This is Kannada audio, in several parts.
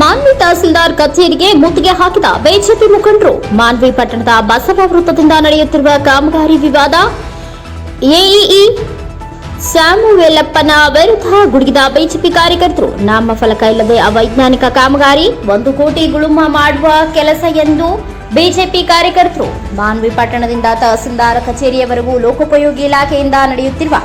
ಮಾನ್ವಿ ತಹಸೀಲ್ದಾರ್ ಕಚೇರಿಗೆ ಮುತ್ತಿಗೆ ಹಾಕಿದ ಬಿಜೆಪಿ ಮುಖಂಡರು. ಮಾನ್ವಿ ಪಟ್ಟಣದ ಬಸವ ವೃತ್ತದಿಂದ ನಡೆಯುತ್ತಿರುವ ಕಾಮಗಾರಿ ವಿವಾದ. ಎಇಇ ಸ್ಯಾಮುವೆಲಪ್ಪನ ವಿರುದ್ಧ ಗುಡುಗಿದ ಬಿಜೆಪಿ ಕಾರ್ಯಕರ್ತರು. ನಾಮಫಲಕ ಇಲ್ಲದೆ ಅವೈಜ್ಞಾನಿಕ ಕಾಮಗಾರಿ. ಒಂದು ಕೋಟಿ ಗುಳುಮ ಮಾಡುವ ಕೆಲಸ ಎಂದು ಬಿಜೆಪಿ ಕಾರ್ಯಕರ್ತರು. ಮಾನ್ವಿ ಪಟ್ಟಣದಿಂದ ತಹಸೀಲ್ದಾರ್ ಕಚೇರಿಯವರೆಗೂ ಲೋಕೋಪಯೋಗಿ ಇಲಾಖೆಯಿಂದ ನಡೆಯುತ್ತಿರುವ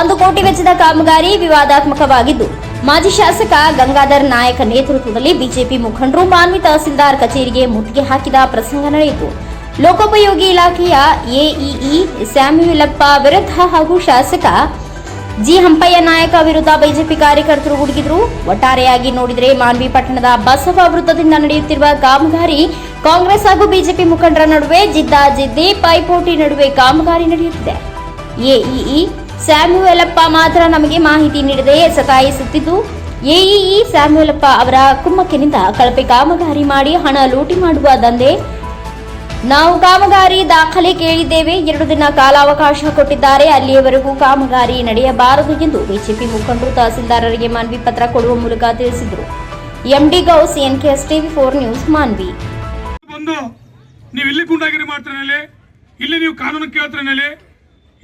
ಒಂದು ಕೋಟಿ ವೆಚ್ಚದ ಕಾಮಗಾರಿ ವಿವಾದಾತ್ಮಕವಾಗಿದ್ದು ಮಾಜಿ ಶಾಸಕ ಗಂಗಾಧರ್ ನಾಯಕ ನೇತೃತ್ವದಲ್ಲಿ ಬಿಜೆಪಿ ಮುಖಂಡರು ಮಾನ್ವಿ ತಹಸೀಲ್ದಾರ್ ಕಚೇರಿಗೆ ಮುತ್ತಿಗೆ ಹಾಕಿದ ಪ್ರಸಂಗ ನಡೆಯಿತು. ಲೋಕೋಪಯೋಗಿ ಇಲಾಖೆಯ ಎಇಇ ಸ್ಯಾಮ್ಯುಲಪ್ಪ ವಿರುದ್ಧ ಹಾಗೂ ಶಾಸಕ ಜಿ ಹಂಪಯ್ಯ ನಾಯಕ ವಿರುದ್ಧ ಬಿಜೆಪಿ ಕಾರ್ಯಕರ್ತರು ಹುಡುಗಿದ್ರು ಒಟ್ಟಾರೆಯಾಗಿ ನೋಡಿದರೆ ಮಾನ್ವಿ ಪಟ್ಟಣದ ಬಸವ ವೃತ್ತದಿಂದ ನಡೆಯುತ್ತಿರುವ ಕಾಮಗಾರಿ ಕಾಂಗ್ರೆಸ್ ಹಾಗೂ ಬಿಜೆಪಿ ಮುಖಂಡರ ನಡುವೆ ಜಿದ್ದಾಜಿದ್ದಿ, ಪೈಪೋಟಿ ನಡುವೆ ಕಾಮಗಾರಿ ನಡೆಯುತ್ತಿದೆ. ಎಇಇ ಸ್ಯಾಮ್ಯುಯಲಪ್ಪ ಮಾತ್ರ ನಮಗೆ ಮಾಹಿತಿ ನೀಡದೆ ಸತಾಯಿಸುತ್ತಿದ್ದು, ಎಇಇ ಸ್ಯಾಮ್ಯುವೆಲಪ್ಪ ಅವರ ಕುಮ್ಮಕ್ಕಿನಿಂದ ಕಳಪೆ ಕಾಮಗಾರಿ ಮಾಡಿ ಹಣ ಲೂಟಿ ಮಾಡುವ ದಂಧೆ. ನಾವು ಕಾಮಗಾರಿ ದಾಖಲೆ ಕೇಳಿದ್ದೇವೆ. ಎರಡು ದಿನ ಕಾಲಾವಕಾಶ ಕೊಟ್ಟಿದ್ದಾರೆ. ಅಲ್ಲಿಯವರೆಗೂ ಕಾಮಗಾರಿ ನಡೆಯಬಾರದು ಎಂದು ಬಿಜೆಪಿ ಮುಖಂಡರು ತಹಸೀಲ್ದಾರರಿಗೆ ಮನವಿ ಪತ್ರ ಕೊಡುವ ಮೂಲಕ ತಿಳಿಸಿದರು. MD Ghouse, NKS TV four news, Manvi. ಬಂದು ನೀವು ಇಲ್ಲಿ ಗುಂಡಾಗಿರಿ ಮಾಡ್ತಾರೆ ಇಲ್ಲಿ ನೀವು ಕಾನೂನು ಕೇಳ್ತಾರಲ್ಲಿ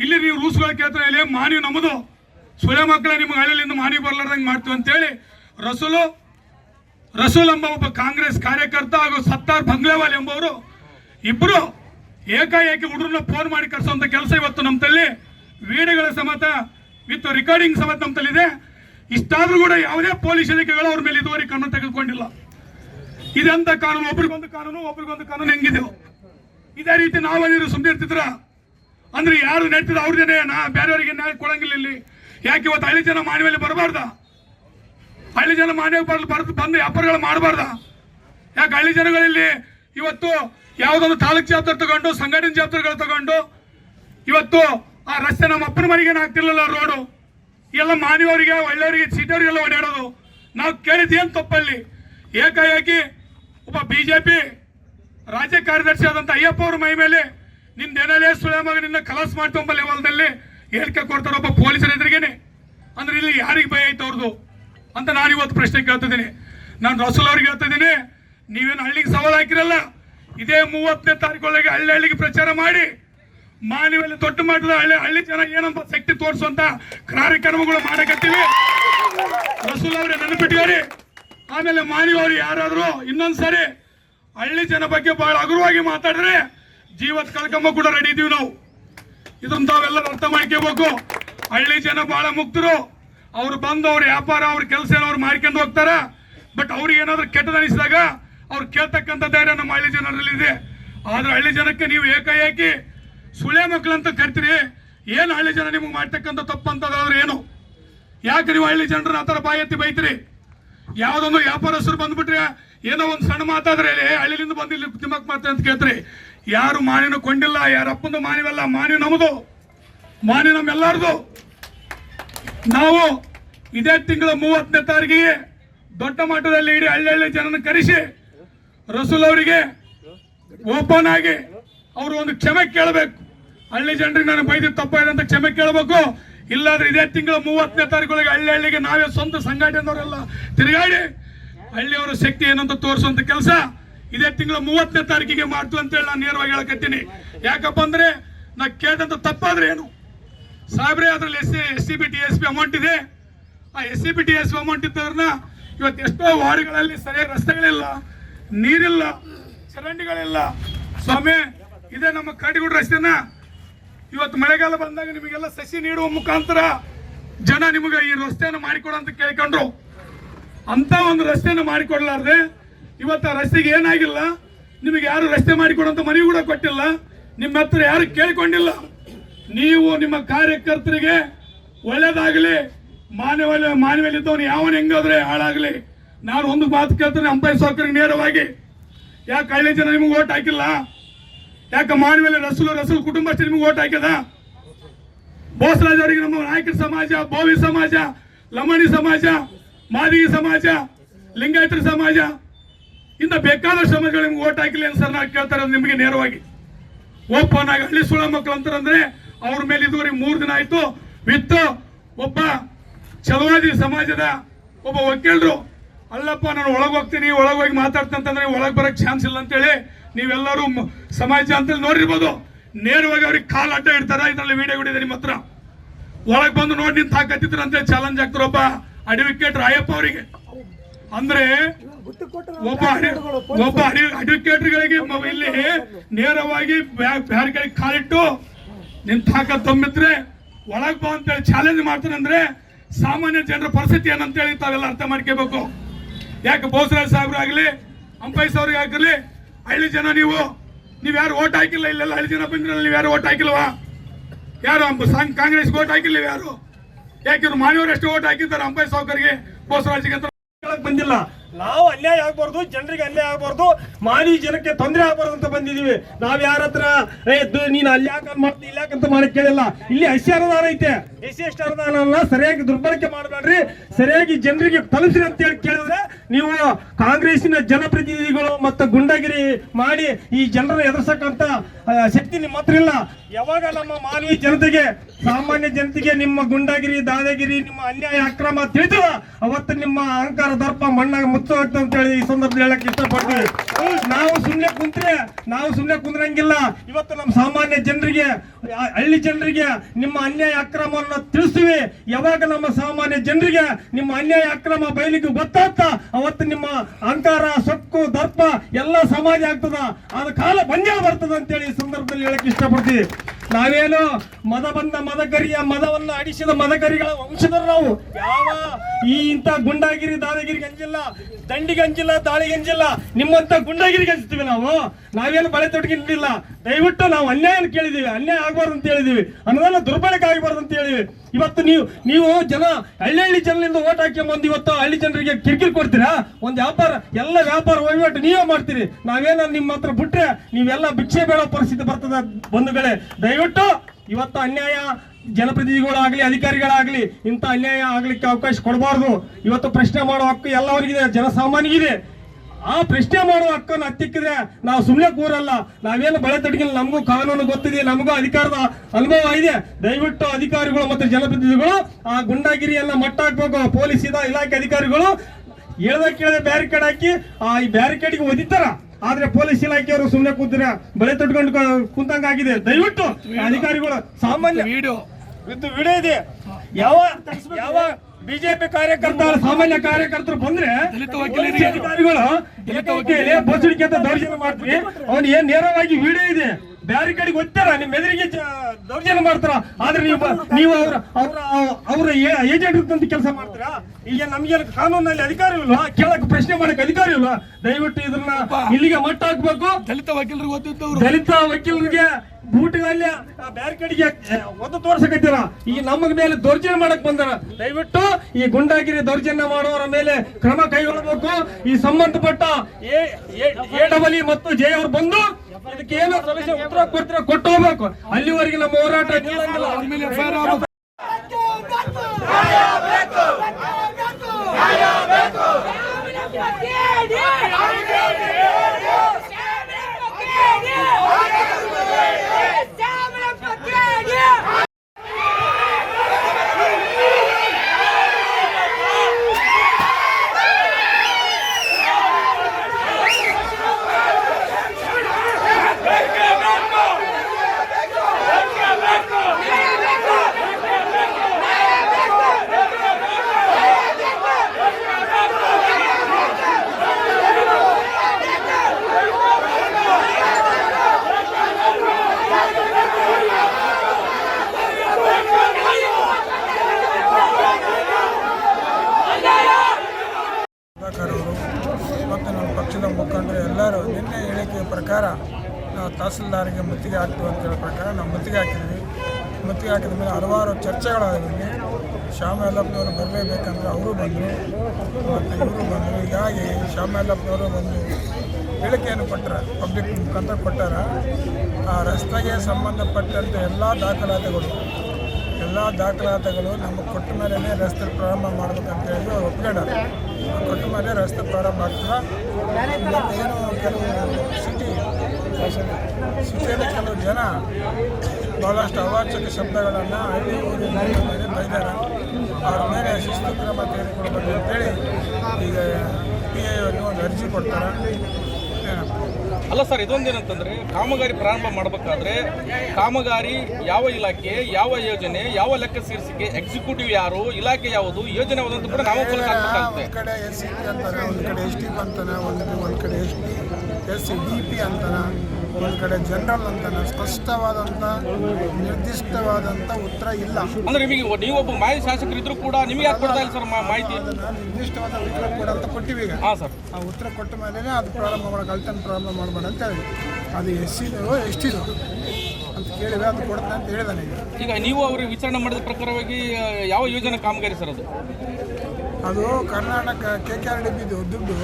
ಇಲ್ಲಿ ನೀವು ರೂಲ್ಸ್ಗಳು ಎಲೆ ಮಾನಿ ನಮ್ಮದು. ಸುಳೆ ಮಕ್ಕಳ, ನಿಮ್ಗೆ ಹಳ್ಳಿಯಿಂದ ಮಾನಿ ಬರ್ಲಾರ್ದಂಗೆ ಮಾಡ್ತೀವಿ ಅಂತೇಳಿ ರಸೂಲು, ರಸೂಲ್ ಎಂಬ ಒಬ್ಬ ಕಾಂಗ್ರೆಸ್ ಕಾರ್ಯಕರ್ತ ಹಾಗೂ ಸತ್ತಾರ್ ಬಂಗ್ಲೆವಾಲ್ ಎಂಬವರು ಇಬ್ಬರು ಏಕಾಏಕಿ ಹುಡುಗರನ್ನ ಫೋನ್ ಮಾಡಿ ಕರೆಸುವಂತ ಕೆಲಸ ಇವತ್ತು ನಮ್ಮ ತಲ್ಲಿ ವಿಡಿಯೋಗಳ ಸಮೇತ ವಿತ್ ರೆಕಾರ್ಡಿಂಗ್ ಸಮೇತ ನಮ್ಮ ತಲ್ಲಿದೆ ಇಷ್ಟಾದ್ರೂ ಕೂಡ ಯಾವುದೇ ಪೊಲೀಸ್ ಇಲಾಖೆಗಳು ಅವ್ರ ಮೇಲೆ ಇದುವರೆಗೆ ಕಣ್ಣು ತೆಗೆದುಕೊಂಡಿಲ್ಲ. ಇದೆಂತ ಕಾನೂನು? ಒಬ್ರಿಗೊಂದು ಕಾನೂನು ಒಬ್ರಿಗೊಂದು ಕಾನೂನು ಹೆಂಗಿದೆ? ಇದೇ ರೀತಿ ನಾವೇನಿದ್ರು ಸುಮ್ಮನೆ ಇರ್ತಿದ್ರ ಅಂದ್ರೆ ಯಾರು ನೆಟ್ಟಿದ ಅವ್ರದೇನೆ ನಾ ಬೇರೆಯವರಿಗೆ ನ್ಯಾಯ ಕೊಡಂಗಿಲ್ಲ ಇಲ್ಲಿ. ಯಾಕೆ ಇವತ್ತು ಹಳ್ಳಿ ಜನ ಮಾನವಿಯಲ್ಲಿ ಬರಬಾರ್ದ? ಹಳ್ಳಿ ಜನ ಮಾನವ ಬರ್ದು ಬಂದು ವ್ಯಾಪಾರಗಳು ಮಾಡಬಾರ್ದ? ಯಾಕೆ ಹಳ್ಳಿ ಜನಗಳಲ್ಲಿ ಇವತ್ತು ಯಾವುದಾದ್ರು ತಾಲೂಕು ಜಾತ್ರೆ ತಗೊಂಡು, ಸಂಘಟನೆ ಜಾತ್ರೆಗಳು ತಗೊಂಡು ಇವತ್ತು ಆ ರಸ್ತೆ ನಮ್ಮ ಅಪ್ಪನ ಮನೆಗೆ ಆಗ್ತಿರ್ಲಿಲ್ಲ ರೋಡು? ಎಲ್ಲ ಮಾನವರಿಗೆ, ಒಳ್ಳೆಯವರಿಗೆ, ಸೀಟವರಿಗೆಲ್ಲ ಓಡಾಡೋದು. ನಾವು ಕೇಳಿದ್ದು ಏನು ತಪ್ಪಲ್ಲಿ? ಏಕಾಏಕಿ ಒಬ್ಬ ಬಿಜೆಪಿ ರಾಜ್ಯ ಕಾರ್ಯದರ್ಶಿ ಆದಂಥ ಅಯ್ಯಪ್ಪ ಅವ್ರ ಮೈ ಮೇಲೆ ನಿನ್ ಸುಳ್ಯ ಸುಳೆ ಮಗನಿಂದ ಕಲಾಸ್ ಮಾಡ್ಕೊಂಬ ಲೆವೆಲ್ದಲ್ಲಿ ಹೇಳಿಕೆ ಕೊಡ್ತಾರ ಒಬ್ಬ ಪೊಲೀಸರ ಎದುರಿಗೇನೆ. ಅಂದ್ರೆ ಇಲ್ಲಿ ಯಾರಿಗೆ ಭಯ ಐತೆ ಅವ್ರದ್ದು ಅಂತ ನಾನು ಇವತ್ತು ಪ್ರಶ್ನೆ ಕೇಳ್ತಿದ್ದೀನಿ. ನಾನು ರಸೂಲ್ ಅವ್ರಿಗೆ ಹೇಳ್ತಿದ್ದೀನಿ, ನೀವೇನು ಹಳ್ಳಿಗೆ ಸವಾಲು ಹಾಕಿರಲ್ಲ? ಇದೇ ಮೂವತ್ತನೇ ತಾರೀಕೊಳಗೆ ಹಳ್ಳಿ ಹಳ್ಳಿಗೆ ಪ್ರಚಾರ ಮಾಡಿ. ಮಾನವಲ್ಲಿ ದೊಡ್ಡ ಮಟ್ಟದ ಹಳ್ಳಿ ಹಳ್ಳಿ ಜನ ಏನಂತ ಶಕ್ತಿ ತೋರಿಸುವಂತ ಕಾರ್ಯಕ್ರಮಗಳು ಮಾಡಕತ್ತೀವಿ. ರಸೂಲ್ ಅವ್ರೆ ನೆನಪಿಟ್ಟಿದ್ದಾರೆ ಆಮೇಲೆ ಮಾನವ ಅವ್ರು ಯಾರಾದ್ರೂ ಇನ್ನೊಂದ್ಸರಿ ಹಳ್ಳಿ ಜನ ಬಗ್ಗೆ ಬಹಳ ಹಗುರವಾಗಿ ಮಾತಾಡಿದ್ರೆ ಜೀವತ್ ಕಳ್ಕೊಂಬ ಕೂಡ ರೆಡಿ ಇದೀವಿ ನಾವು. ಇದನ್ನ ತಾವೆಲ್ಲರೂ ಅರ್ಥ ಮಾಡ್ಕೋಬೇಕು. ಹಳ್ಳಿ ಜನ ಬಹಳ ಮುಕ್ತರು ಅವ್ರು ಬಂದು ಅವ್ರ ವ್ಯಾಪಾರ, ಅವ್ರ ಕೆಲಸ ಏನೋ ಅವ್ರು ಮಾಡ್ಕೊಂಡು ಹೋಗ್ತಾರ. ಬಟ್ ಅವ್ರಿಗೆ ಏನಾದ್ರು ಕೆಟ್ಟದ ಅನಿಸಿದಾಗ ಅವ್ರು ಕೇಳ್ತಕ್ಕಂಥ ಧೈರ್ಯ ನಮ್ಮ ಹಳ್ಳಿ ಜನರಲ್ಲಿ ಇದೆ. ಆದ್ರೆ ಹಳ್ಳಿ ಜನಕ್ಕೆ ನೀವು ಏಕಾಏಕಿ ಸುಳೆ ಮಕ್ಕಳಂತ ಕರ್ತೀರಿ. ಏನು ಹಳ್ಳಿ ಜನ ನಿಮಗೆ ಮಾಡ್ತಕ್ಕಂಥ ತಪ್ಪಂತದಾದ್ರೆ ಏನು? ಯಾಕೆ ನೀವು ಹಳ್ಳಿ ಜನರನ್ನ ಆ ಥರ ಬಾಯಿ ಎತ್ತಿ ಬೈತೀರಿ? ಯಾವ್ದೊಂದು ವ್ಯಾಪಾರಸ್ಥರು ಬಂದ್ಬಿಟ್ರೆ ಏನೋ ಒಂದು ಸಣ್ಣ ಮಾತಾದ್ರೆ ಹಳ್ಳಿಲಿಂದ ಬಂದು ಇಲ್ಲಿ ತಿಮ್ಮಕ್ ಅಂತ ಕೇಳ್ತಾರೆ. ಯಾರು ಮಾನಿನ ಕೊಂಡಿಲ್ಲ ಯಾರಪ್ಪಂದು ಮಾನಿವಲ್ಲ ಮಾನಿ ನಮ್ಮದು ಮಾನಿ ನಮ್ಮೆಲ್ಲರದು ನಾವು ಇದೇ ತಿಂಗಳ ಮೂವತ್ತನೇ ತಾರೀಕಿಗೆ ದೊಡ್ಡ ಮಟ್ಟದಲ್ಲಿ ಇಡೀ ಹಳ್ಳಿ ಹಳ್ಳಿ ಜನನ ಕರೆಸಿ ರಸೂಲ್ ಅವರಿಗೆ ಓಪನ್ ಆಗಿ ಅವರು ಒಂದು ಕ್ಷಮೆ ಕೇಳಬೇಕು. ಹಳ್ಳಿ ಜನರಿಗೆ ನನಗೆ ಬೈದಿದ್ದು ತಪ್ಪಾಯಿದೆ ಅಂತ ಕ್ಷಮೆ ಕೇಳಬೇಕು. ಇಲ್ಲಾದ್ರೆ ಇದೇ ತಿಂಗಳ ಮೂವತ್ತನೇ ತಾರೀಕೊಳಗೆ ಹಳ್ಳಿ ಹಳ್ಳಿಗೆ ನಾವೇ ಸ್ವಂತ ಸಂಘಟನೆಯವರೆಲ್ಲ ತಿರುಗಾಡಿ ಹಳ್ಳಿಯವರ ಶಕ್ತಿ ಏನಂತ ತೋರಿಸುವಂತ ಕೆಲಸ ಇದೇ ತಿಂಗಳ ಮೂವತ್ತನೇ ತಾರೀಕಿಗೆ ಮಾಡ್ತು ಅಂತೇಳಿ ನಾನು ನೇರವಾಗಿ ಹೇಳಕತ್ತೀನಿ. ಯಾಕಪ್ಪ ಅಂದ್ರೆ ನಾ ಕೇಳಿದಂತ ತಪ್ಪಾದ್ರೆ ಏನು? ಸಾಹೇಬ್ರೆ, ಅದ್ರಲ್ಲಿ S S C B, T S P amount ಇದೆ. ಆ S C B, T S P amount ಇದ್ದವ್ರನ್ನ ಇವತ್ತು ಎಷ್ಟೋ ವಾರ್ಡ್ಗಳಲ್ಲಿ ಸರಿಯಾಗಿ ರಸ್ತೆಗಳಿಲ್ಲ, ನೀರಿಲ್ಲ, ಚರಂಡಿಗಳಿಲ್ಲ. ಸ್ವಾಮಿ, ಇದೇ ನಮ್ಮ ಕಾಟಿಗುಡ್ ರಸ್ತೆನ. ಇವತ್ತು ಮಳೆಗಾಲ ಬಂದಾಗ ನಿಮಗೆಲ್ಲ ಸಸಿ ನೀಡುವ ಮುಖಾಂತರ ಜನ ನಿಮಗೆ ಈ ರಸ್ತೆಯನ್ನು ಮಾಡಿಕೊಡು ಅಂತ ಕೇಳ್ಕೊಂಡ್ರು. ಅಂತ ಒಂದು ರಸ್ತೆಯನ್ನು ಮಾಡಿಕೊಡ್ಲಾರ್ದೆ ಇವತ್ತು ಆ ರಸ್ತೆಗೆ ಏನಾಗಿಲ್ಲ? ನಿಮಗೆ ಯಾರು ರಸ್ತೆ ಮಾಡಿಕೊಡುವಂಥ ಮನೆ ಕೂಡ ಕೊಟ್ಟಿಲ್ಲ. ನಿಮ್ಮ ಹತ್ರ ಯಾರು ಕೇಳಿಕೊಂಡಿಲ್ಲ. ನೀವು ನಿಮ್ಮ ಕಾರ್ಯಕರ್ತರಿಗೆ ಒಳ್ಳೇದಾಗಲಿ ಮಾನವ ಮಾನವಲ್ಲಿದ್ದವನು ಯಾವನ ಹೆಂಗಾದ್ರೆ ಹಾಳಾಗಲಿ. ನಾನು ಒಂದು ಮಾತು ಕೇಳ್ತೇನೆ ಅಂಪೈ ಸೌಕರ್ಯ ನೇರವಾಗಿ. ಯಾಕೆ ಹಳ್ಳಿ ಜನ ನಿಮಗೆ ಓಟ್ ಹಾಕಿಲ್ಲ? ಯಾಕೆ ಮಾನವಲ್ಲಿ ರಸಲು ರಸಲು ಕುಟುಂಬ ನಿಮಗೆ ಓಟ್ ಹಾಕ್ಯದ ಬೋಸರಾಜ್ ಅವರಿಗೆ ನಮ್ಮ ನಾಯಕರ ಸಮಾಜ, ಬೋವಿ ಸಮಾಜ, ಲಮಣಿ ಸಮಾಜ, ಮಾದಿಗಿ ಸಮಾಜ, ಲಿಂಗಾಯತರ ಸಮಾಜ ಇಂದ ಬೇಕಾದಷ್ಟು ಸಮಾಜಗಳು ನಿಮ್ಗೆ ಓಟ್ ಹಾಕಿಲ್ಲ ಅಂತ ಸರ್ ನಾವು ಕೇಳ್ತಾರೆ ನಿಮಗೆ ನೇರವಾಗಿ. ಓಪನ್ ಆಗಿ ಹಳ್ಳಿ ಸುಳ ಮಕ್ಕಳು ಅಂತಾರಂದ್ರೆ ಅವ್ರ ಮೇಲೆ ಇದುವರೆಗೆ ಮೂರು ದಿನ ಆಯ್ತು. ವಿತ್ ಒಬ್ಬ ಚಲವಾದಿ ಸಮಾಜದ ಒಬ್ಬ ವಕೀಲರು, ಅಲ್ಲಪ್ಪ ನಾನು ಒಳಗೆ ಹೋಗ್ತೀನಿ, ಒಳಗೆ ಹೋಗಿ ಮಾತಾಡ್ತಂತಂದ್ರೆ ಒಳಗೆ ಬರಕ್ ಚಾನ್ಸ್ ಇಲ್ಲ ಅಂತೇಳಿ ನೀವೆಲ್ಲರೂ ಸಮಾಜ ಅಂತ ನೋಡಿರ್ಬೋದು. ನೇರವಾಗಿ ಅವ್ರಿಗೆ ಕಾಲ್ ಅಡ್ಡ ಇಡ್ತಾರ? ಇದ್ರಲ್ಲಿ ವಿಡಿಯೋ ಹಿಡಿದೆ ನಿಮ್ಮ ಹತ್ರ. ಒಳಗೆ ಬಂದು ನೋಡಿ ನಿಂತು ಹಾಕತ್ತಿದ್ರು ಚಾಲೆಂಜ್ ಚಾಲೆಂಜ್ ಆಗ್ತಾರೊಬ್ಬ ಅಡ್ವೊಕೇಟ್ ರಾಯಪ್ಪ ಅವರಿಗೆ. ಅಂದ್ರೆ ಒಬ್ಬ ಒಬ್ಬ ಅಡ್ವೊಕೇಟ್ಗಳಿಗೆ ಇಲ್ಲಿ ನೇರವಾಗಿ ಬ್ಯಾರಿಕೇಡ್ ಕಾಲಿಟ್ಟು ನಿನ್ ತಾಕ ತಮ್ಮಿದ್ರೆ ಒಳಗ್ ಬಾ ಅಂತೇಳಿ ಚಾಲೆಂಜ್ ಮಾಡ್ತಾನಂದ್ರೆ ಸಾಮಾನ್ಯ ಜನರ ಪರಿಸ್ಥಿತಿ ಏನಂತೇಳಿ ತಾವೆಲ್ಲ ಅರ್ಥ ಮಾಡ್ಕೋಬೇಕು. ಯಾಕೆ ಬೋಸರಾಜ್ ಸಾಹೇಬ್ರು ಆಗ್ಲಿ ಅಂಪೈಸ್ ಅವ್ರಿಗೆ ಆಗಿರ್ಲಿ ಹಳ್ಳಿ ಜನ ನೀವು, ನೀವ್ ಯಾರು ಓಟ್ ಹಾಕಿಲ್ಲ ಇಲ್ಲೆಲ್ಲ ಹಳ್ಳಿ ಜನ ಬಂದ್ರೆ ನೀವು ಯಾರು ಓಟ್ ಹಾಕಿಲ್ವಾ? ಯಾರು ಅಂಬ- ಕಾಂಗ್ರೆಸ್ ಓಟ್ ಹಾಕಿಲ್ಲ ಯಾರು? ಯಾಕೆ ಮಾನವರು ಎಷ್ಟು ಓಟ್ ಹಾಕಿದ್ದಾರೆ ಅಂಬೈ ಸಾವ್ಕರ್ಗೆ ಬೋಸರಾಜಿಗೆ ಅಂತ ಬಂದಿಲ್ಲ ನಾವು ಅನ್ಯಾಯ ಆಗ್ಬಾರ್ದು, ಜನರಿಗೆ ಅನ್ಯಾಯ ಆಗ್ಬಾರ್ದು ಮಾನವಿ ಜನಕ್ಕೆ ತೊಂದರೆ ಆಗ್ಬಾರ್ದು ಅಂತ ಬಂದಿದೀವಿ. ನಾವ್ ಯಾರ ಹತ್ರ ನೀನು ಅಲ್ಲಿ ಯಾಕೆ ಮಾಡ್ತಿ, ಇಲ್ಲಿ ಯಾಕಂತ ಮಾಡಕ್ ಕೇಳಿಲ್ಲ. ಇಲ್ಲಿ ಹಸಿ ಅನುದಾನ ಐತೆ. ಎಸ್ ಎಸ್ ಅನುದಾನ ಸರಿಯಾಗಿ ದುರ್ಬಳಕೆ ಮಾಡಬೇಡ್ರಿ, ಸರಿಯಾಗಿ ಜನರಿಗೆ ತಲುಪಿಸಿ ಅಂತ ಹೇಳಿ ಕೇಳಿದ್ರೆ ನೀವು ಕಾಂಗ್ರೆಸ್ಸಿನ ಜನಪ್ರತಿನಿಧಿಗಳು ಮತ್ತೆ ಗುಂಡಗಿರಿ ಮಾಡಿ ಈ ಜನರನ್ನು ಎದುರಿಸಕ್ಕಂತ ಶಕ್ತಿ ನಿಮ್ಮ ಹತ್ರ ಇಲ್ಲ. ಯಾವಾಗ ನಮ್ಮ ಮಾನವಿ ಜನತೆಗೆ, ಸಾಮಾನ್ಯ ಜನತೆಗೆ ನಿಮ್ಮ ಗುಂಡಗಿರಿ, ದಾದಗಿರಿ, ನಿಮ್ಮ ಅನ್ಯಾಯ, ಅಕ್ರಮ ತಿಳಿದ ಅವತ್ತು ನಿಮ್ಮ ಅಹಂಕಾರ ದರ್ಪ ಮಣ್ಣಾಗ ಹೋಗ್ತದೆ ಅಂತ ಹೇಳಿ ಈ ಸಂದರ್ಭದಲ್ಲಿ ಹೇಳಕ್ ಇಷ್ಟಪಡ್ತೀವಿ ನಾವು ಸುಮ್ನೆ ಕುಂತ್ರೆ ನಾವು ಸುಮ್ನೆ ಕುಂದ್ರಂಗಿಲ್ಲ. ಇವತ್ತು ನಮ್ಮ ಸಾಮಾನ್ಯ ಜನರಿಗೆ ಹಳ್ಳಿ ಜನರಿಗೆ ನಿಮ್ಮ ಅನ್ಯಾಯ ಅಕ್ರಮವನ್ನು ತಿಳಿಸುವೆ ಯಾವಾಗ ನಮ್ಮ ಸಾಮಾನ್ಯ ಜನರಿಗೆ ನಿಮ್ಮ ಅನ್ಯಾಯ ಅಕ್ರಮ ಬಯಲಿಗೆ ಗೊತ್ತಾಗ್ತಾ ಅವತ್ತು ನಿಮ್ಮ ಅಹಂಕಾರ, ಸೊಕ್ಕು, ದರ್ಪ ಎಲ್ಲ ಸಮಾಜ ಆಗ್ತದ. ಆದ ಕಾಲ ಬಂದೇ ಬರ್ತದ ಅಂತೇಳಿ ಈ ಸಂದರ್ಭದಲ್ಲಿ ಹೇಳಕ್ ಇಷ್ಟಪಡ್ತೀವಿ. ನಾವೇನು ಮದ ಬಂದ ಮದಕರಿಯ ಮದವನ್ನ ಅಡಿಸಿದ ಮದಕರಿಗಳ ವಂಶದರು ನಾವು. ಯಾವ ಈ ಇಂಥ ಗುಂಡಾಗಿರಿ ದಾದಗಿರಿ ಗಂಜಿಲ್ಲ ದಂಡಿ ಅಂಜಿಲ್ಲ, ದಾಳಿಗೆ ಗಂಜಿಲ್ಲ ನಿಮ್ಮಂತ ಗುಂಡಾಗಿರಿಗೆ ಗಂಜಿಸ್ತೀವಿ ನಾವು. ನಾವೇನು ಬಳೆ ತೊಡಗಿ ನಿಲ್ಲ ದಯವಿಟ್ಟು ನಾವು ಅನ್ಯಾಯನ ಕೇಳಿದೀವಿ ಅನ್ಯಾಯ ಆಗ್ಬಾರ್ದು ಅಂತ ಹೇಳಿದೀವಿ. ಅನುದಾನ ದುರ್ಬಳಕೆ ಆಗಬಾರ್ದು ಅಂತ ಹೇಳಿವಿ ಇವತ್ತು ನೀವು ನೀವು ಜನ ಹಳ್ಳಿ ಹಳ್ಳಿ ಜನರಿಂದ ಓಟ್ ಹಾಕಿ ಬಂದು ಇವತ್ತು ಹಳ್ಳಿ ಜನರಿಗೆ ಕಿರಿಕಿರಿ ಕೊಡ್ತೀರಾ? ಒಂದು ವ್ಯಾಪಾರ, ಎಲ್ಲ ವ್ಯಾಪಾರ ವಹಿವಾಟು ನೀವೇ ಮಾಡ್ತೀರಿ. ನಾವೇನ ನಿಮ್ಮ ಹತ್ರ ಬಿಟ್ರೆ ನೀವೆಲ್ಲ ಭಿಕ್ಷೆ ಬೇಡೋ ಪರಿಸ್ಥಿತಿ ಬರ್ತದ ಬಂಧುಗಳೇ ದಯವಿಟ್ಟು ಇವತ್ತು ಅನ್ಯಾಯ ಜನಪ್ರತಿನಿಧಿಗಳಾಗ್ಲಿ, ಅಧಿಕಾರಿಗಳಾಗ್ಲಿ, ಇಂಥ ಅನ್ಯಾಯ ಆಗ್ಲಿಕ್ಕೆ ಅವಕಾಶ ಕೊಡಬಾರ್ದು. ಇವತ್ತು ಪ್ರಶ್ನೆ ಮಾಡೋ ಹಕ್ಕು ಎಲ್ಲವರಿಗಿದೆ. ಜನಸಾಮಾನ್ಯಗಿದೆ ಆ ಪ್ರಶ್ನೆ ಮಾಡುವ ಹಕ್ಕನ್ನು ಹತ್ತಿಕ್ಕಿದ್ರೆ ನಾವು ಸುಮ್ಮನೆ ಕೂರಲ್ಲ. ನಾವೇನು ಬಳೆ ತಡಗಿಲ್ಲ ನಮಗೂ ಕಾನೂನು ಗೊತ್ತಿದೆ ನಮಗೂ ಅಧಿಕಾರದ ಅನುಭವ ಇದೆ. ದಯವಿಟ್ಟು ಅಧಿಕಾರಿಗಳು ಮತ್ತು ಜನಪ್ರತಿನಿಧಿಗಳು ಆ ಗುಂಡಾಗಿರಿಯನ್ನ ಮಟ್ಟ ಹಾಕ್ಬೇಕು ಪೊಲೀಸ್ ಇದ ಇಲಾಖೆ ಅಧಿಕಾರಿಗಳು ಹೇಳ್ದ ಕೇಳದೆ ಬ್ಯಾರಿಕೇಡ್ ಹಾಕಿ ಆ ಈ ಬ್ಯಾರಿಕೇಡ್ಗೆ ಒದಿತಾರ. ಆದ್ರೆ ಪೊಲೀಸ್ ಇಲಾಖೆಯವರು ಸುಮ್ಮನೆ ಕೂತಿರ ಬಳೆ ತೊಟ್ಕೊಂಡು ಕುಂತಂಗ ಆಗಿದೆ. ದಯವಿಟ್ಟು ಅಧಿಕಾರಿಗಳು ಸಾಮಾನ್ಯ ವಿಡಿಯೋ ವಿಡಿಯೋ ಇದೆ. ಯಾವ ಯಾವ ಬಿಜೆಪಿ ಕಾರ್ಯಕರ್ತ ಸಾಮಾನ್ಯ ಕಾರ್ಯಕರ್ತರು ಬಂದ್ರೆ ದಲಿತ ವಕೀಲರಿಗೆ- ಅಧಿಕಾರಿಗಳು ಬಸಡಿಕೆ ಅಂತ ದೌರ್ಜನ್ಯ ಮಾಡ್ತೀವಿ ಅವ್ನು ಏನ್ ನೇರವಾಗಿ ವಿಡಿಯೋ ಇದೆ? ಬ್ಯಾರಿ ಕಡೆಗೆ ಗೊತ್ತಾರ ನಿಮ್ ಎದುರಿಗೆ ದೌರ್ಜನ್ಯ ಮಾಡ್ತಾರ? ಆದ್ರೆ ನೀವು ನೀವು ಅವ್ರ ಅವ್ರ ಅವ್ರ ಏಜೆಂಟ್ ಇರ್ತಂತ ಕೆಲಸ ಮಾಡ್ತೀರಾ? ಈಗ ನಮ್ಗೆ ಕಾನೂನಲ್ಲಿ ಅಧಿಕಾರ ಇಲ್ಲ ಕೇಳಕ್ ಪ್ರಶ್ನೆ ಮಾಡಕ್ ಅಧಿಕಾರ ಇಲ್ಲ ದಯವಿಟ್ಟು ಇದನ್ನ ಇಲ್ಲಿಗೆ ಮಟ್ಟ ಹಾಕ್ಬೇಕು. ದಲಿತ ವಕೀಲರಿಗೆ ಗೊತ್ತಿತ್ತು ದಲಿತ ವಕೀಲರಿಗೆ ಬೂಟಿನಲ್ಲಿ ಬ್ಯಾರಿಕೇಡ್ಗೆ ಒಂದು ತೋರ್ಸಕತ್ತೀರ? ಈ ನಮಗ್ ಮೇಲೆ ದೌರ್ಜನ್ಯ ಮಾಡಕ್ ಬಂದಾರ. ದಯವಿಟ್ಟು ಈ ಗುಂಡಾಗಿರಿ ದೌರ್ಜನ್ಯ ಮಾಡೋರ ಮೇಲೆ ಕ್ರಮ ಕೈಗೊಳ್ಳಬೇಕು. ಈ ಸಂಬಂಧಪಟ್ಟ ಎ ಮತ್ತು ಜೆ ಅವರು ಬಂದು ಇದಕ್ಕೆ ಏನೋ ಸಲಹೆ ಉತ್ತರ ಕೊಡ್ತೀರ, ಕೊಟ್ಟು ಹೋಗ್ಬೇಕು. ಅಲ್ಲಿವರೆಗೆ ನಮ್ಮ ಹೋರಾಟ ನಿಲ್ಲಂಗಿಲ್ಲ ಅವ್ರ ಮೇಲೆ ಎಫ್ಐಆರ್ ಆಗಬೇಕು Yeah! ಸುಧಾಕರ್ ಅವರು ಮತ್ತು ನಮ್ಮ ಪಕ್ಷದ ಮುಖಂಡರು ಎಲ್ಲರೂ ನಿನ್ನೆ ಹೇಳಿಕೆಯ ಪ್ರಕಾರ ನಾವು ತಹಸೀಲ್ದಾರಿಗೆ ಮುತ್ತಿಗೆ ಹಾಕ್ತೀವಿ ಅಂತ ಹೇಳೋ ಪ್ರಕಾರ ನಾವು ಮುತ್ತಿಗೆ ಹಾಕಿದ್ವಿ. ಮುತ್ತಿಗೆ ಹಾಕಿದ ಮೇಲೆ ಹಲವಾರು ಚರ್ಚೆಗಳಾಗಿದ್ವಿ ಶ್ಯಾಮಯಲ್ಲಪ್ಪನವರು ಬರಲೇಬೇಕಂದ್ರೆ ಅವರು ಬಂದರು. ಮತ್ತು ಇವರು ಬಂದರು. ಹೀಗಾಗಿ ಶ್ಯಾಮಯಲ್ಲಪ್ಪನವರು ಬಂದು ಹೇಳಿಕೆಯನ್ನು ಕೊಟ್ಟರೆ. ಪಬ್ಲಿಕ್ ಮುಖಾಂತರ ಕೊಟ್ಟಾರ. ಆ ರಸ್ತೆಗೆ ಸಂಬಂಧಪಟ್ಟಂತೆ ಎಲ್ಲ ದಾಖಲಾತಿಗಳು ಎಲ್ಲ ದಾಖಲಾತಿಗಳು ನಮ್ಮ ಕೊಟ್ಟ ಮೇಲೆ ರಸ್ತೆ ಪ್ರಾರಂಭ ಮಾಡಬೇಕಂತೇಳಿ ಒಪ್ಕೊಂಡಾರೆ ಕೊಟ್ಟ ಮೇಲೆ ರಸ್ತೆ ಪ್ರಾರಂಭ ಆಗ್ತದೆ. ಏನು ಕೆಲವು ಸಿಟಿ ಸಿಟಿಯಲ್ಲಿ ಕೆಲವು ಜನ ಭಾಳಷ್ಟು ಅವಾಚ್ಯಕ ಶಬ್ದಗಳನ್ನು ಹಳ್ಳಿ ಊರಿನ ಮೇಲೆ ಬೈದಾರೆ. ಅವ್ರ ಮೇಲೆ ಶಿಸ್ತು ಕ್ರಮ ತೆಗೆದುಕೊಳ್ಬೇಕು ಅಂತೇಳಿ ಈಗ ಒಂದು ಅರ್ಜಿ ಕೊಡ್ತಾರೆ. ಅಲ್ಲ ಸರ್ ಇದೊಂದೇನಂತಂದ್ರೆ ಕಾಮಗಾರಿ ಪ್ರಾರಂಭ ಮಾಡಬೇಕಾದ್ರೆ ಕಾಮಗಾರಿ ಯಾವ ಇಲಾಖೆ ಯಾವ ಯೋಜನೆ ಯಾವ ಲೆಕ್ಕ ಸೇರಿಸಿಕೆ ಎಕ್ಸಿಕ್ಯೂಟಿವ್ ಯಾರು ಇಲಾಖೆ ಯಾವುದು ಯೋಜನೆ ಯಾವುದು ಅಂತ ಕೂಡ ನಾವು ಒಂದು ಕಡೆ ಎಸ್ ಸಿ ಪಿ ಅಂತಾನೆ ಒಂದು ಕಡೆ ಎಸ್ ಟಿ ಪಿ ಅಂತಾನೆ ಒಂದು ಒಂದು ಕಡೆ S T S C D P ಅಂತಾನೆ. ಒಂದು ಕಡೆ ಜನರಲ್ ಅಂತ ಸ್ಪಷ್ಟವಾದಂಥ ನಿರ್ದಿಷ್ಟವಾದಂಥ ಉತ್ತರ ಇಲ್ಲ. ಅಂದ್ರೆ ನಿಮಗೆ ನೀವೊಬ್ಬ ಮಾಜಿ ಶಾಸಕರು ಇದ್ರು ಕೂಡ ನಿಮಗೆ ಯಾಕೆ ಕೊಡ್ತಾ ಇಲ್ಲ ಸರ್ ಮಾಹಿತಿ? ನಿರ್ದಿಷ್ಟವಾದ ಉತ್ತರ ಕೂಡ ಅಂತ ಕೊಟ್ಟಿವಿ ಈಗ. ಹಾಂ ಸರ್. ಆ ಉತ್ತರ ಕೊಟ್ಟ ಮೇಲೆ ಅದು ಪ್ರಾರಂಭ ಮಾಡೋಕೆ ಅಲ್ತನ ಪ್ರಾರಂಭ ಮಾಡಬೇಡ ಅಂತ ಹೇಳಿ ಅದು ಎಸ್ ಸಿದು ಎಸ್ ಟಿದು ಅಂತ ಕೇಳಿವೆ ಅದು ಕೊಡ್ತಾ ಅಂತ ಹೇಳಿದಾನೆ ಈಗ. ಈಗ ನೀವು ಅವ್ರಿಗೆ ವಿಚಾರಣೆ ಮಾಡಿದ ಪ್ರಕಾರವಾಗಿ ಯಾವ ಯೋಜನೆ ಕಾಮಗಾರಿ ಸರ್ ಅದು? ಅದು Karnataka K K R D ಬಿದು ದುಡ್ಡು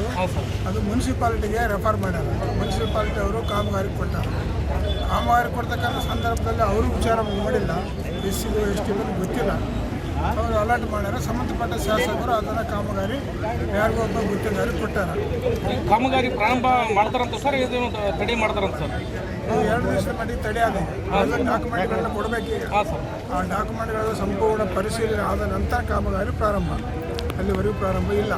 ಅದು ಮುನ್ಸಿಪಾಲಿಟಿಗೆ ರೆಫರ್ ಮಾಡ್ಯಾರ. ಮುನ್ಸಿಪಾಲಿಟಿ ಅವರು ಕಾಮಗಾರಿ ಕೊಟ್ಟಾರ. ಕಾಮಗಾರಿ ಕೊಡ್ತಕ್ಕಂಥ ಸಂದರ್ಭದಲ್ಲಿ ಅವರು ವಿಚಾರ ಮಾಡಿಲ್ಲ. ಎಸ್ ಸಿದು ಎಸ್ ಟಿ ಗೊತ್ತಿಲ್ಲ. ಅವರು ಅಲರ್ಟ್ ಮಾಡ್ಯಾರ. ಸಂಬಂಧಪಟ್ಟ ಶಾಸಕರು ಅದನ್ನು ಕಾಮಗಾರಿ ಯಾರಿಗೋ ಒಬ್ಬ ಗೊತ್ತಿದ್ದಾರೆ ಕೊಟ್ಟಾರ. ಕಾಮಗಾರಿ ಪ್ರಾರಂಭ ಮಾಡ್ತಾರಂತ ಸರ್ ಇದೇನು ತಡೆ ಮಾಡ್ತಾರಂತ ಸರ್? ಎರಡು ದಿವಸ ಮಟ್ಟಿಗೆ ತಡೆಯಾದ ಡಾಕ್ಯುಮೆಂಟ್ಗಳನ್ನ ಕೊಡಬೇಕೀಗ ಆ ಡಾಕ್ಯುಮೆಂಟ್ಗಳ ಸಂಪೂರ್ಣ ಪರಿಶೀಲನೆ ಆದ ನಂತರ ಕಾಮಗಾರಿ ಪ್ರಾರಂಭ. ಅಲ್ಲಿವರೆಗೂ ಪ್ರಾರಂಭ ಇಲ್ಲ